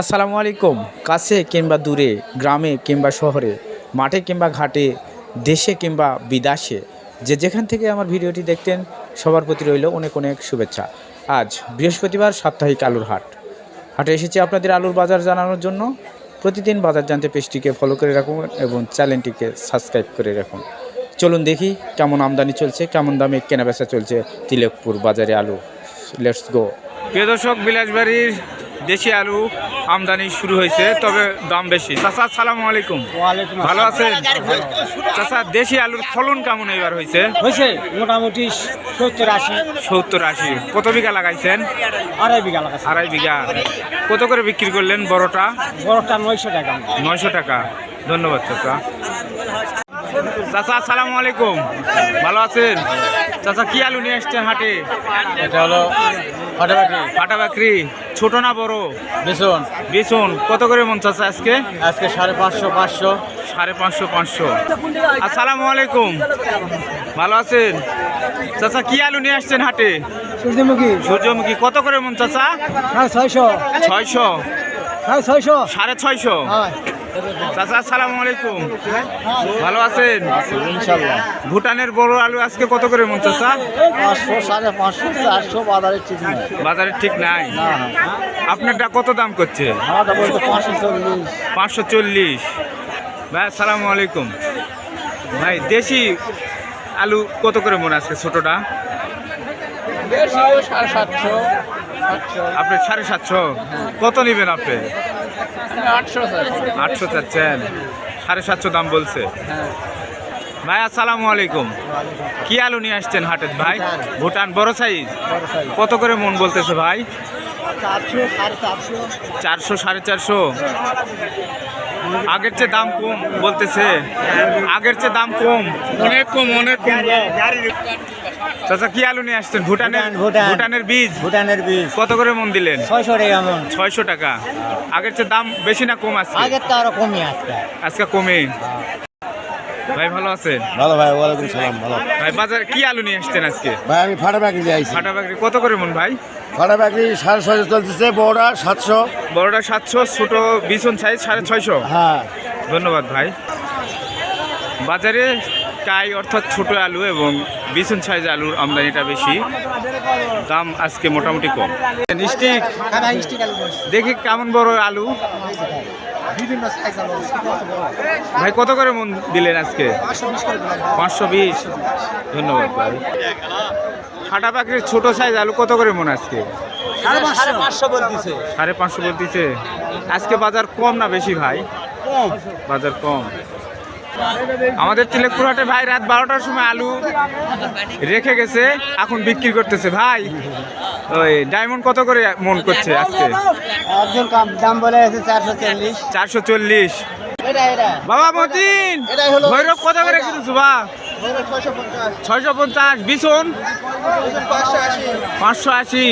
আসসালামু আলাইকুম। কাছে কিংবা দূরে, গ্রামে কিংবা শহরে, মাঠে কিংবা ঘাটে, দেশে কিংবা বিদেশে, যে যেখান থেকে আমার ভিডিওটি দেখতেন, সবার প্রতি রইল অনেক অনেক শুভেচ্ছা। আজ বৃহস্পতিবার সাপ্তাহিক আলুর হাট। হাটে এসেছি আপনাদের আলুর বাজার জানানোর জন্য। প্রতিদিন বাজার জানতে পেজটিকে ফলো করে রাখুন এবং চ্যানেলটিকে সাবস্ক্রাইব করে রাখুন। চলুন দেখি কেমন আমদানি চলছে, কেমন দামে কেনাবেচা চলছে তিলকপুর বাজারে আলু। লেটস গো প্রিয় দর্শক, বিলাসবাড়ির দেশি আলু আমদানি শুরু হয়েছে তবে দাম বেশি। চাচা সালাম আলাইকুম। ভালো আছেন? চাচা দেশি আলুর ফলন কেমন এবার হয়েছে? হয়েছে মোটামুটি সত্তর আশি। সত্তর আশি। কত বিঘা লাগাইছেন? আড়াই বিঘা লাগাছে আড়াই বিঘা। কত করে বিক্রি করলেন বড়টা? বড়টা নয়শো টাকা। নয়শো টাকা। ধন্যবাদ চাচা। চাচা আসসালামু আলাইকুম। ভালো আছেন? চাচা কি আলু নিয়ে আসছেন হাটে? এটা হলো ফাটাফাটি ফাটা বাকরি। ছোট না বড়? বেসন। বেসন। কত করে মন চাচা আজকে? আজকে সাড়ে পাঁচশো পাঁচশো। সাড়ে পাঁচশো পাঁচশো। আসসালামু আলাইকুম। ভালো আছেন? চাচা কি আলু নিয়ে আসছেন হাটে? সূর্যমুখী। সূর্যমুখী। কত করে মন চাচা? সাড়ে ছয়শো। ছয়শো। সাড়ে ছয়শো। সাড়ে ছয়শো। চাচা আসসালামু আলাইকুম। ভালো আছেন? ভুটানের বড় আলু আজকে কত করে মন চাচা? পাঁচশো সাড়ে পাঁচশো চারশো বাজারে ঠিক নেই। বাজারে ঠিক নাই? আপনারটা কত দাম করছে? পাঁচশো চল্লিশ। ভাই আসসালামু আলাইকুম। ভাই দেশি আলু কত করে মনে আজকে ছোটটা? সাড়ে সাতশো। আপনি সাড়ে সাতশো? কত নেবেন আপনি? আটশো চাচ্ছেন। সাড়ে সাতশো দাম বলছে। ভাই, আসসালামু আলাইকুম। কি আলু নিয়ে আসছেন হাটের ভাই? ভুটান, বড় সাইজ? কত করে মন বলতেছে ভাই? চারশো, সাড়ে চারশো। আগের চেয়ে দাম কম বলতেছে। আগের চেয়ে দাম কম। অনেক কম অনেক কম। চাচা কি আলু নিয়ে আসছেন? ভুটানের ভুটান, ভুটান। ভুটানের বীজ? ভুটানের বীজ। কত করে মন দিলেন? ছয়শো টাকা মন। ছয়শো টাকা। আগের চেয়ে দাম বেশি না কম আছে আগের তো আরও কমই আজকে। আজকে কমে ভাই ভালো আছেন? ভালো ভাই ওয়ালাইকুম সালাম ভালো। ভাই বাজারে কি আলু নিয়ে আসছেন আজকে? ভাই আমি ফাটা বাকরি যাইছি ফাটা বাকরি কত করে মন ভাই? ফাটা বাকরি সাড়ে ছয়শো চলতেছে বড়া সাতশো। বড়টা সাতশো ছোট বিছন সাইজ সাড়ে ছয়শো। হ্যাঁ। ধন্যবাদ ভাই। বাজারে কাই অর্থাৎ ছোট আলু এবং বিছুন সাইজ আলুর আমদানিটা বেশি। দাম আজকে মোটামুটি কম। স্টিক দেখি কেমন বড় আলু। ভাই কত করে মন দিলেন আজকে? পাঁচশো বিশ। ধন্যবাদ ভাই। ফাটা পাখির ছোট সাইজ আলু কত করে মন আজকে? সাড়ে পাঁচশো। বলতেছে। আজকে বাজার কম না বেশি ভাই? বাজার কম। আমাদের তিলেকপুর হাটে ভাই রাত বারোটার সময় আলু রেখে গেছে এখন বিক্রি করতেছে। ভাই ওই ডায়মন্ড কত করে মন করছে আজকে? দাম বলে চারশো চল্লিশ। চারশো চল্লিশ। বাবা মতিন ভৈরব কত করে কিনছো বা ছয়শো পঞ্চাশ। বিছন পাঁচশো আশি।